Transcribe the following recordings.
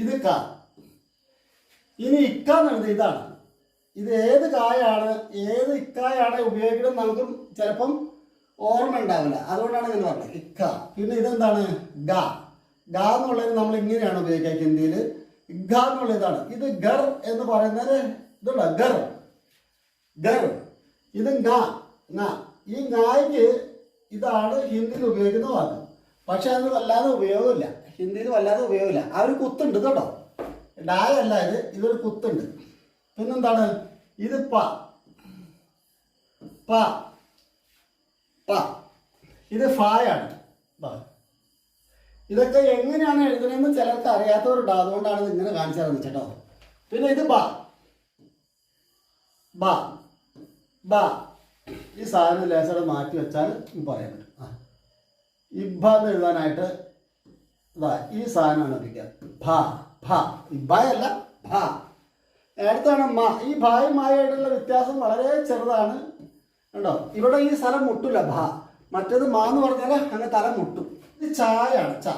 ഇത് ക. ഇനി ഇക്ക എന്നുള്ളത് ഇതാണ്. ഇത് ഏത് കായാണ് ഏത് ഇക്കായാണ് ഉപയോഗിക്കുന്നത് നമുക്കും ചിലപ്പം ഓർമ്മ ഉണ്ടാവില്ല. അതുകൊണ്ടാണ് ഇങ്ങനെ പറഞ്ഞത്. ഇക്ക. പിന്നെ ഇതെന്താണ്? ഗ. ഗ എന്നുള്ളത് നമ്മൾ ഇങ്ങനെയാണ് ഉപയോഗിക്കുക ഹിന്ദിയിൽ. ഗ എന്നുള്ള ഇതാണ്. ഇത് ഗർ എന്ന് പറയുന്നത് ഇതുള്ള ഗർ. ഗർ. ഇത് ഗ ന ഈ ഗായ്ക്ക് ഇതാണ് ഹിന്ദിയിൽ ഉപയോഗിക്കുന്ന വാക്ക്. പക്ഷെ അത് വല്ലാതെ ഉപയോഗമില്ല. ഹിന്ദിയിൽ വല്ലാതെ ഉപയോഗമില്ല. ആ ഒരു കുത്തുണ്ട് കേട്ടോ. ഡായല്ല ഇത്. ഇതൊരു കുത്തുണ്ട്. പിന്നെന്താണ്? ഇത് പ. പ. പ. ഇത് ഫായാണ്. ഇതൊക്കെ എങ്ങനെയാണ് എഴുതണമെന്ന് ചിലർക്ക് അറിയാത്തവരുണ്ട്. അതുകൊണ്ടാണ് ഇങ്ങനെ കാണിച്ചു തരുന്നത് പിന്നെ ഇത് ബ. ബ. ബ. ഈ സാധനം ലേശം മാറ്റി വെച്ചാൽ പറയാൻ പറ്റും. ആ. ഇബ എന്ന് എഴുതാനായിട്ട് ഇതാ ഈ സാധനമാണ് ഉപയോഗിക്കുക ഭ ഭ. ഇബയല്ല ഭ. അടുത്താണ് മ. ഈ ഭായും മായായിട്ടുള്ള വ്യത്യാസം വളരെ ചെറുതാണ്. കണ്ടോ? ഇവിടെ ഈ സ്ഥലം മുട്ടില്ല ഭ. മറ്റേത് മാ എന്ന് പറഞ്ഞാൽ അങ്ങനെ തല മുട്ടും. ഇത് ചായാണ് ച.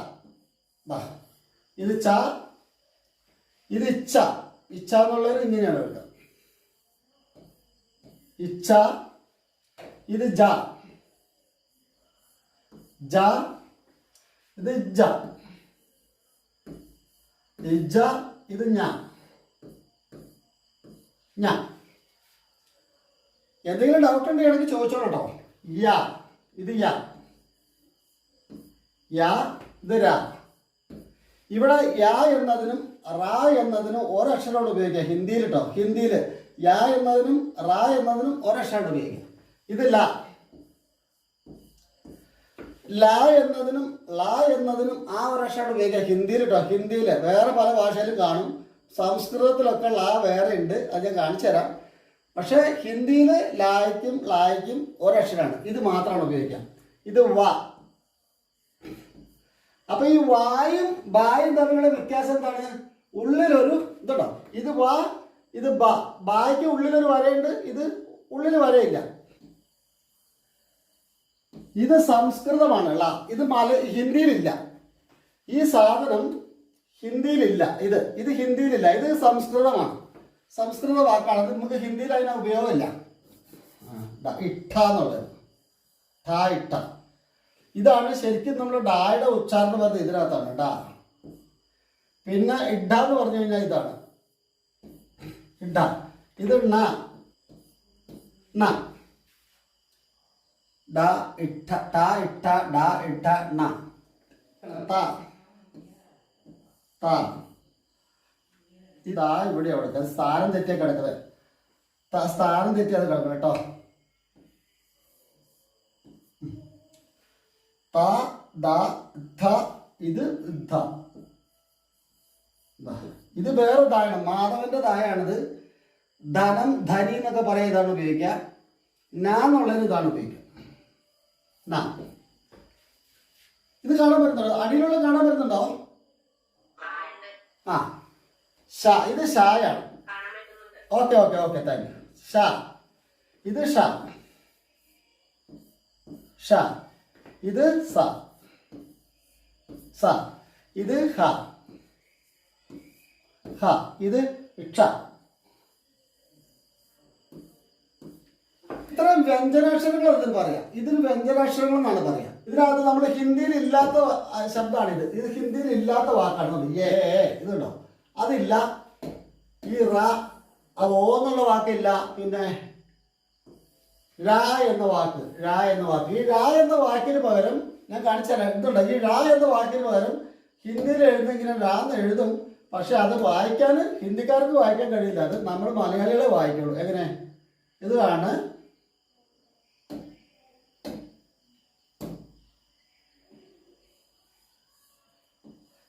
ഇത് ച ഇത് ഇച്ച. ഇച്ച എന്നുള്ളത് ഇങ്ങനെയാണ് കേട്ടോ ഇച്ച ഇത് ജ. ജ. ഇത് ജ. ഇജ ഇത് ഞ. ഞാ. എന്തെങ്കിലും ഡൗട്ട് ഉണ്ടെങ്കിൽ എനിക്ക് ചോദിച്ചോളൂ കേട്ടോ യാ ഇത് യാ. യാ ഇത് രാ. ഇവിടെ യാ എന്നതിനും റാ എന്നതിനും ഒരക്ഷരമാണ് ഉപയോഗിക്കുക. ഹിന്ദിയിൽ കേട്ടോ ഹിന്ദിയിൽ യാ എന്നതിനും റാ എന്നതിനും ഒരക്ഷരമാണ് ഉപയോഗിക്കുക. ഇത് ല. ല എന്നതിനും ല എന്നതിനും ആ ഒരു അക്ഷരം ഉപയോഗിക്കുക ഹിന്ദിയിൽ കേട്ടോ ഹിന്ദിയിൽ വേറെ പല ഭാഷയിലും കാണും. സംസ്കൃതത്തിലൊക്കെ ല വേറെ ഉണ്ട് അത് ഞാൻ കാണിച്ചു തരാം. പക്ഷേ ഹിന്ദിയിൽ ലായ്ക്കും ലായ്ക്കും ഒരക്ഷരമാണ് ഇത് മാത്രമാണ് ഉപയോഗിക്കുക. ഇത് വ. അപ്പൊ ഈ വായും ബായും തമ്മിലുള്ള വ്യത്യാസം എന്താണ്? ഉള്ളിലൊരു ഇതുണ്ടോ? ഇത് വ ഇത് ബ. ബായ്ക്ക് ഉള്ളിലൊരു വരയുണ്ട് ഇത് ഉള്ളിൽ വരയില്ല. ഇത് സംസ്കൃതമാണ് ള ഇത് മല ഹിന്ദിയിലില്ല. ഈ സാധനം ഹിന്ദിയിലില്ല. ഇത് ഇത് ഹിന്ദിയിലില്ല. ഇത് സംസ്കൃതമാണ്. സംസ്കൃത വാക്കാണ്. നമുക്ക് ഹിന്ദിയിൽ അതിന് ഉപയോഗമില്ല. ഇട്ട എന്നുള്ളത്. ഇട്ട. ഇതാണ് ശരിക്കും നമ്മൾ ഡായുടെ ഉച്ചാരണം പറഞ്ഞത് ഇതിനകത്താണ് ഡാ. പിന്നെ ഇഡ എന്ന് പറഞ്ഞു കഴിഞ്ഞാൽ ഇതാണ്. ഇഡ ഇത് ണ. ഡ ഇട്ട ട ഇട്ട ഡ ഇട്ട ണ. ത. ത. ഇതാ ഇവിടെ അവിടെ സ്ഥാനം തെറ്റിയ കിടക്കുന്നത് സ്ഥാനം തെറ്റി അത് കിടക്കണം കേട്ടോ ത ദ ധ ഇത് ധ. ഇത് വേറെ ദായാണ്. മാധവന്റെ ദായാണിത്. ധനം ധനി എന്നൊക്കെ പറയാൻ ഇതാണ് ഉപയോഗിക്കുക എന്നുള്ളതിന് ഇതാണ് ഉപയോഗിക്കുക. ന. ഇത് കാണാൻ പറ്റുന്നുണ്ടോ? അടിയിലുള്ള കാണാൻ പറ്റുന്നുണ്ടോ? ആ. ഷ ഇത് ഷായാണ് okay okay okay thank you. ഷ ഇത് ഷ ഷ ഇത് സ. സ. ഇത് ഹ. ഹ. ഇത് ഇക്ഷ. വ്യഞ്ജനാക്ഷരങ്ങൾ എന്ന് പറയാം. ഇതിന് വ്യഞ്ജനാക്ഷരങ്ങൾ എന്നാണ് പറയാം. ഇതിനകത്ത് നമ്മൾ ഹിന്ദിയിൽ ഇല്ലാത്ത ശബ്ദമാണ് ഇത് ഹിന്ദിയിൽ ഇല്ലാത്ത വാക്കാണ് ഏ, ഇതുണ്ടോ? അതില്ല. ഈ റ ഓ എന്നുള്ള വാക്കില്ല. പിന്നെ രാ എന്ന വാക്ക് രാ എന്ന വാക്ക്. ഈ രാ എന്ന വാക്കിന് പകരം ഞാൻ കാണിച്ചുതരാം എന്തുണ്ട് ഈ രാ എന്ന വാക്കിന് പകരം ഹിന്ദിയിൽ എഴുതുന്ന ഇങ്ങനെ രാ എന്ന് എഴുതും. പക്ഷെ അത് വായിക്കാൻ ഹിന്ദിക്കാർക്ക് വായിക്കാൻ കഴിയില്ല. അത് നമ്മൾ മലയാളികളെ വായിക്കുള്ളൂ. എങ്ങനെ? ഇതാണ്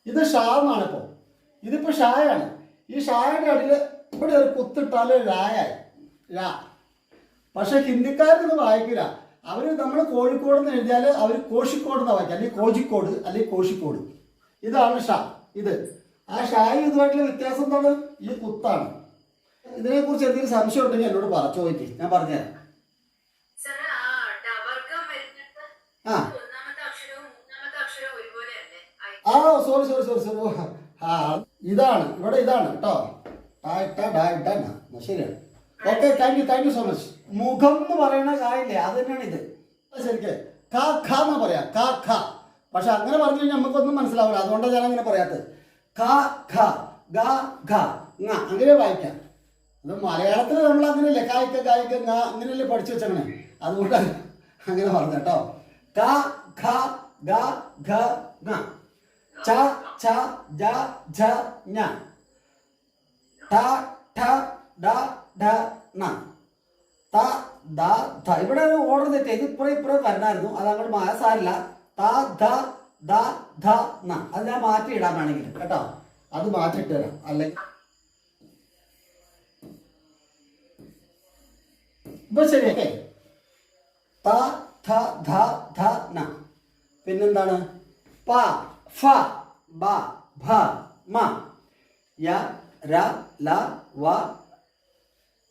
ഇത് ഷാ എന്നാണ് ഇപ്പോൾ ഇതിപ്പോൾ ഷായാണ്. ഈ ഷായുടെ അടിയിൽ ഇവിടെ ഒരു കുത്തിട്ടാൽ രായായി. രാ. പക്ഷെ ഹിന്ദിക്കാർക്ക് വായിക്കില്ല. അവർ നമ്മൾ കോഴിക്കോട് എന്ന് എഴുതിയാൽ അവർ കോഴിക്കോട് എന്ന് വായിക്കുക. അല്ലെങ്കിൽ കോഴിക്കോട് അല്ലെങ്കിൽ കോഴിക്കോട് ഇതാണ് ഷാ. ഇത്. ആ ഷായും ഇതുമായിട്ടുള്ള വ്യത്യാസം എന്താണ്? ഈ കുത്താണ്. ഇതിനെക്കുറിച്ച് എന്തെങ്കിലും സംശയം ഉണ്ടെങ്കിൽ എന്നോട് പറ. ചോദിക്കും. ഞാൻ പറഞ്ഞുതരാം. ആ. സോറി സോറി സോറി സോറി ആ ഇതാണ് ഇവിടെ ഇതാണ് കേട്ടോ. ടാ, ടാ, ഡാ, ഡാ, ന. ആ, ശരിയാണ്. Okay thank you thank you so much മുഖം എന്ന് പറയുന്ന കായില്ലേ അത് തന്നെയാണ് ഇത്. ശരിക്ക് ക ഖ എന്ന് പറയാം ക ഖ. പക്ഷെ അങ്ങനെ പറഞ്ഞു കഴിഞ്ഞാൽ നമുക്കൊന്നും മനസ്സിലാവില്ല. അതുകൊണ്ടാണ് ഞാൻ അങ്ങനെ പറയാത്തത്. ക ഖ ഗ ഘ ങ അങ്ങനെ വായിക്കാം. അത് മലയാളത്തിൽ നമ്മൾ അങ്ങനെയല്ലേ കായ്ക്ക കായ്ക്ക ങ അങ്ങനെയല്ലേ പഠിച്ചു വെച്ചങ്ങനെ അതുകൊണ്ടാണ് അങ്ങനെ പറഞ്ഞു കേട്ടോ. ക ഖ ഗ ഘ ങ. ച ഛ ജ ഝ ഞ ട ഠ ഡ ഢ ണ. ത ദ ധ. ഇവിടെ ഒരു ഓർഡർ തെറ്റി. ഇത് ഇപ്പുറം ഇപ്പുറം വരണമായിരുന്നു അത് അങ്ങോട്ട് മാസാറില്ല ത ധ ദ ധ ന അത് ഞാൻ മാറ്റി ഇടാൻ വേണമെങ്കിൽ കേട്ടോ. അത് മാറ്റിയിട്ട് തരാം അല്ലെങ്കിൽ ഇപ്പൊ ശരിയല്ലേ ത ഥ ധ ധ ന പിന്നെന്താണ്? പ. ഫ ബ ഭ മ യ ര ല വ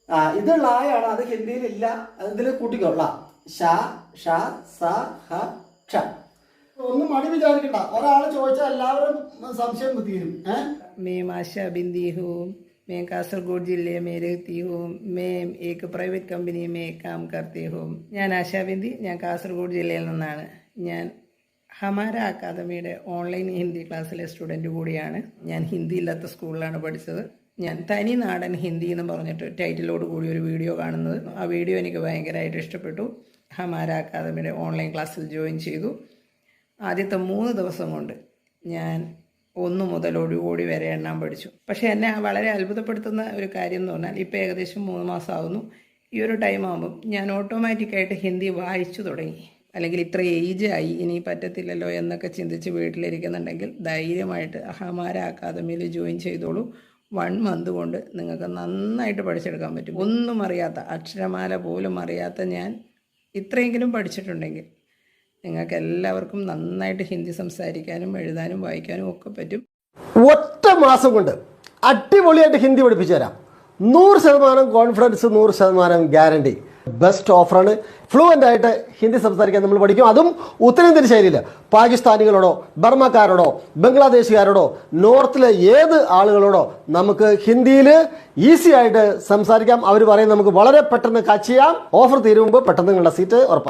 ആ ഇത് ളായാണ് അത് ഹിന്ദിയിലില്ല അത് ഇതിൽ കൂട്ടിക്കോ ള ഷ ഷ സ ഹ ക്ഷ ഒന്നും മടി വിചാരിക്കണ്ട ഒരാൾ ചോദിച്ചാൽ എല്ലാവരും സംശയം തീരും ഏഹ് मैं आशा बिंदी हूँ मैं കാസർഗോഡ് ജില്ലയിൽ में रहती हूँ मैं एक പ്രൈവറ്റ് കമ്പനി में काम करती हूँ ഞാൻ ആശാ ബിന്ദി ഞാൻ കാസർഗോഡ് ജില്ലയിൽ നിന്നാണ് ഞാൻ ഹമാര അക്കാദമിയുടെ ഓൺലൈൻ ഹിന്ദി ക്ലാസ്സിലെ സ്റ്റുഡന്റ് കൂടിയാണ്. ഞാൻ ഹിന്ദി ഇല്ലാത്ത സ്കൂളിലാണ് പഠിച്ചത്. ഞാൻ തനി നാടൻ ഹിന്ദി എന്ന് പറഞ്ഞിട്ട് ടൈറ്റിലോട് കൂടി ഒരു വീഡിയോ കാണുന്നത്. ആ വീഡിയോ എനിക്ക് ഭയങ്കരമായിട്ട് ഇഷ്ടപ്പെട്ടു. ഹമാര അക്കാദമിയുടെ ഓൺലൈൻ ക്ലാസ്സിൽ ജോയിൻ ചെയ്തു. ആദ്യത്തെ മൂന്ന് ദിവസം കൊണ്ട് ഞാൻ ഒന്ന് മുതൽ ഒരു കോടി വരെ എണ്ണാൻ പഠിച്ചു. പക്ഷേ എന്നെ വളരെ അത്ഭുതപ്പെടുത്തുന്ന ഒരു കാര്യം എന്ന് പറഞ്ഞാൽ ഇപ്പോൾ ഏകദേശം മൂന്ന് മാസമാകുന്നു. ഈ ഒരു ടൈം ആകുമ്പം ഞാൻ ഓട്ടോമാറ്റിക്കായിട്ട് ഹിന്ദി വായിച്ചു തുടങ്ങി. അല്ലെങ്കിൽ ഇത്ര ഏജ് ആയി ഇനി പറ്റത്തില്ലല്ലോ എന്നൊക്കെ ചിന്തിച്ച് വീട്ടിലിരിക്കുന്നുണ്ടെങ്കിൽ ധൈര്യമായിട്ട് അഹമാര അക്കാദമിയിൽ ജോയിൻ ചെയ്തോളൂ. വൺ മന്ത് കൊണ്ട് നിങ്ങൾക്ക് നന്നായിട്ട് പഠിച്ചെടുക്കാൻ പറ്റും. ഒന്നും അറിയാത്ത അക്ഷരമാല പോലും അറിയാത്ത ഞാൻ ഇത്രയെങ്കിലും പഠിച്ചിട്ടുണ്ടെങ്കിൽ നിങ്ങൾക്ക് എല്ലാവർക്കും നന്നായിട്ട് ഹിന്ദി സംസാരിക്കാനും എഴുതാനും വായിക്കാനും ഒക്കെ പറ്റും. ഒറ്റ മാസം കൊണ്ട് അടിപൊളിയായിട്ട് ഹിന്ദി പഠിപ്പിച്ചു തരാം നൂറ് ശതമാനം കോൺഫിഡൻസ് നൂറ് ശതമാനം ഗ്യാരണ്ടി ബെസ്റ്റ് ഓഫറാണ് ഫ്ലുവന്റ് ആയിട്ട് ഹിന്ദി സംസാരിക്കാൻ നമ്മൾ പഠിക്കും. അതും ഉത്തരേന്ത്യൻ ശൈലിയിൽ പാകിസ്ഥാനികളോടോ ബർമ്മക്കാരോടോ ബംഗ്ലാദേശുകാരോടോ നോർത്തിലെ ഏത് ആളുകളോടോ നമുക്ക് ഹിന്ദിയിൽ ഈസി ആയിട്ട് സംസാരിക്കാം. അവർ പറയും നമുക്ക് വളരെ പെട്ടെന്ന് കാച്ച് ചെയ്യാം. ഓഫർ തീരുമ്പോൾ പെട്ടെന്ന് നിങ്ങളുടെ സീറ്റ് ഉറപ്പാണ്